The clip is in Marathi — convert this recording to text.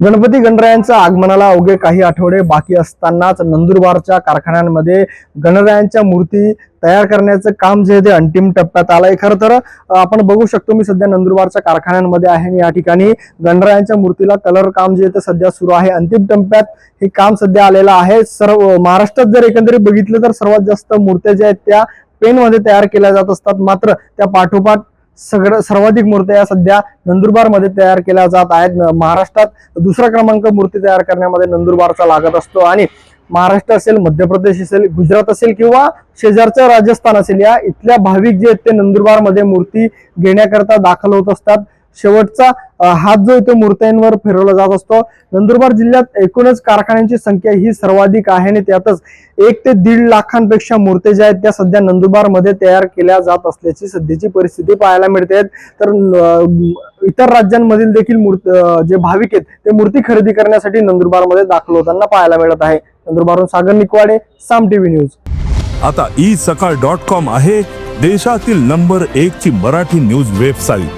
गणपती गणरायांच्या आगमनाला अवघे काही आठवडे बाकी असतानाच नंदुरबारच्या कारखान्यांमध्ये गणरायांच्या मूर्ती तयार करण्याचं काम जे ते अंतिम टप्प्यात आलंय. खरं तर आपण बघू शकतो मी सध्या नंदुरबारच्या कारखान्यांमध्ये आहे आणि या ठिकाणी गणरायांच्या मूर्तीला कलर काम जे आहे ते सध्या सुरू आहे. अंतिम टप्प्यात हे काम सध्या आलेलं आहे. सर्व महाराष्ट्रात जर एकंदरीत बघितलं तर सर्वात जास्त मूर्त्या ज्या आहेत त्या पेनमध्ये तयार केल्या जात असतात. मात्र त्या पाठोपाठ सगळं सर्वाधिक मूर्त्या या सध्या नंदुरबारमध्ये तयार केल्या जात आहेत. न- महाराष्ट्रात दुसरा क्रमांक मूर्ती तयार करण्यामध्ये नंदुरबारचा लागत असतो. आणि महाराष्ट्र असेल मध्य प्रदेश असेल गुजरात असेल किंवा शेजारचं राजस्थान असेल या इथल्या भाविक जे आहेत ते नंदुरबारमध्ये मूर्ती घेण्याकरता दाखल होत असतात. शेवटचा हात जो आहे मूर्त्यांवर फिरवला जात असतो. नंदुरबार जिल्ह्यात एकूणच कारखान्यांची संख्या ही सर्वाधिक आहे आणि त्यातच एक ते दीड लाखांपेक्षा मूर्त्या ज्या आहेत त्या सध्या नंदुरबारमध्ये तयार केल्या जात असल्याची सध्याची परिस्थिती पाहायला मिळते. तर इतर राज्यांमधील देखील मूर्त जे भाविक आहेत ते मूर्ती खरेदी करण्यासाठी नंदुरबारमध्ये दाखल होताना पाहायला मिळत आहे. नंदुरबारहून सागर निकवाडे साम टीव्ही न्यूज. आता ई सकाळ डॉट कॉम आहे देशातील नंबर एक ची मराठी न्यूज वेबसाईट.